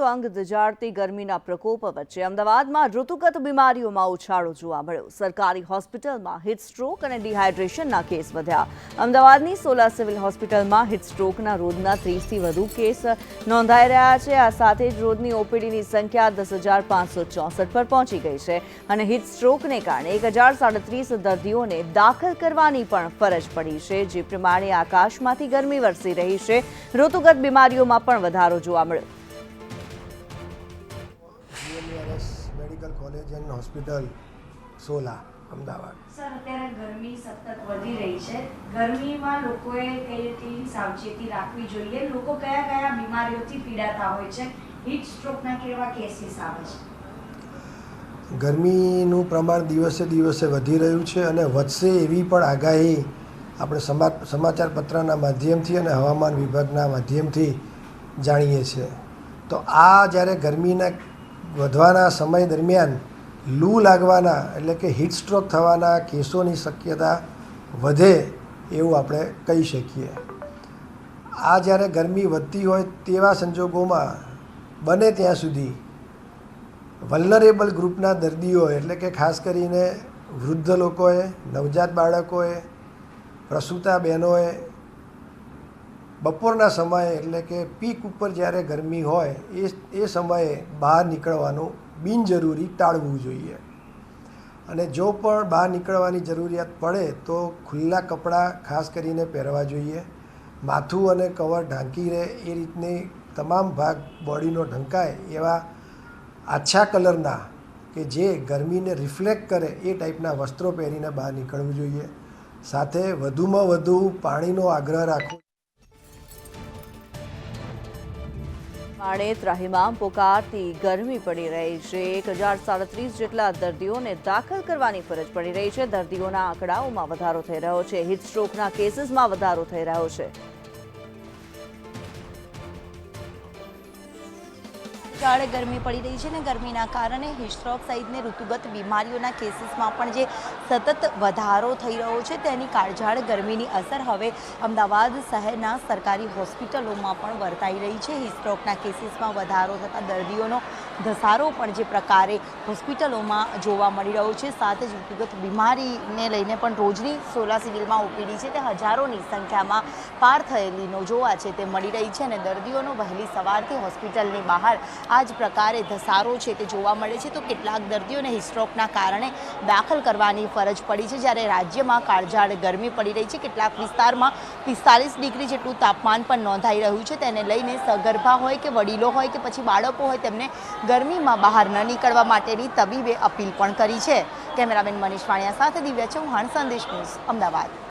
તો અંગ દજાડતી ગરમીના પ્રકોપ વચ્ચે અમદાવાદમાં ઋતુગત બીમારીઓમાં ઉછાળો જોવા મળ્યો. સરકારી હોસ્પિટલમાં હિટસ્ટ્રોક અને ડિહાઇડ્રેશનના કેસ વધ્યા. અમદાવાદની સોલા સિવિલ હોસ્પિટલમાં હિટસ્ટ્રોકના રોજના ત્રીસથી વધુ કેસ નોંધાઈ રહ્યા છે. આ સાથે જ રોજની ઓપીડીની સંખ્યા દસ હજાર પાંચસો ચોસઠ પર પહોંચી ગઈ છે અને હિટસ્ટ્રોકને કારણે એક હજાર સાડત્રીસ દર્દીઓને દાખલ કરવાની પણ ફરજ પડી છે, જે પ્રમાણે આકાશમાંથી ગરમી વરસી રહી છે. ઋતુગત બીમારીઓમાં પણ વધારો જોવા મળ્યો. Medical college and hospital Sola Ahmedabad. Sir અત્યારે ગરમી સતત વધી રહી છે. ગરમીમાં લોકોએ કઈ સાવચેતી રાખવી જોઈએ. લોકો કયા કયા બીમારીઓથી પીડાતા હોય છે? હીટ સ્ટ્રોકના કેવા કેસીસ આવે છે? ગરમીનું પ્રમાણ દિવસે દિવસે વધી રહ્યું છે અને વધશે એવી પણ આગાહી આપણે સમા સમાચાર પત્રના માધ્યમથી અને હવામાન વિભાગના માધ્યમથી જાણીએ છીએ. તો આ જ્યારે ગરમીના વધવાના સમય દરમિયાન લૂ લાગવાના એટલે કે હીટ સ્ટ્રોક થવાના કેસોની શક્યતા વધે એવું આપણે કહી શકીએ. આ જ્યારે ગરમી વધતી હોય તેવા સંજોગોમાં બને ત્યાં સુધી વલ્નરેબલ ગ્રુપના દર્દીઓ એટલે કે ખાસ કરીને વૃદ્ધ લોકોએ, નવજાત બાળકોએ, પ્રસૂતા બહેનોએ બપોરના સમયે એટલે કે પીક ઉપર જ્યારે ગરમી હોય, એ એ સમયે બહાર નીકળવાનું બિનજરૂરી ટાળવું જોઈએ. અને જો પણ બહાર નીકળવાની જરૂરિયાત પડે, તો ખુલ્લા કપડાં ખાસ કરીને પહેરવા જોઈએ. માથું અને કવર ઢાંકી રહે, એ રીતની તમામ ભાગ બોડીનો ઢંકાય એવા આછા કલરના કે જે ગરમીને રિફ્લેક્ટ કરે એ ટાઈપના વસ્ત્રો પહેરીને બહાર નીકળવું જોઈએ. સાથે વધુમાં વધુ પાણીનો આગ્રહ રાખવો માણે ત્રાહિમામ પોકારતી ગરમી પડી રહી છે. એક હજાર સાડત્રીસ જેટલા દર્દીઓને દાખલ કરવાની ફરજ પડી રહી છે. દર્દીઓના આંકડાઓમાં વધારો થઈ રહ્યો છે. હિટસ્ટ્રોકના કેસીસમાં વધારો થઈ રહ્યો છે. જાડે ગરમી પડી રહી છે ને ગરમીના કારણે હિસ્ટ્રોક સહિતની ઋતુગત બીમારીઓના કેસીસમાં પણ જે સતત વધારો થઈ રહ્યો છે, તેની કાળઝાળ ગરમીની અસર હવે અમદાવાદ શહેરના સરકારી હોસ્પિટલોમાં પણ વર્તાઈ રહી છે. હિસ્ટ્રોકના કેસીસમાં વધારો થતાં દર્દીઓનો ધસારો પણ જે પ્રકારે હોસ્પિટલોમાં જોવા મળી રહ્યો છે, સાથે જ ઋતુગત બીમારીને લઈને પણ રોજની સોલા સિવિલમાં ઓપીડી છે, તે હજારોની સંખ્યામાં પાર થયેલી જોવા છે, તે મળી રહી છે અને દર્દીઓનો વહેલી સવારથી હોસ્પિટલની બહાર આ જ પ્રકારે ધસારો છે તે જોવા મળે છે. તો કેટલાક દર્દીઓને હિસ્ટ્રોકના કારણે દાખલ કરવાની ફરજ પડી છે, જ્યારે રાજ્યમાં કાળઝાળ ગરમી પડી રહી છે. કેટલાક વિસ્તારમાં પિસ્તાલીસ ડિગ્રી જેટલું તાપમાન પણ નોંધાઈ રહ્યું છે, તેને લઈને સગર્ભા હોય કે વડીલો હોય કે પછી બાળકો હોય તેમને ગરમીમાં બહાર ન નીકળવા માટેની તબીબે અપીલ પણ કરી છે. કેમેરામેન મનીષ વાણિયા સાથે દિવ્યા ચૌહાણ, સંદેશ ન્યૂઝ, અમદાવાદ.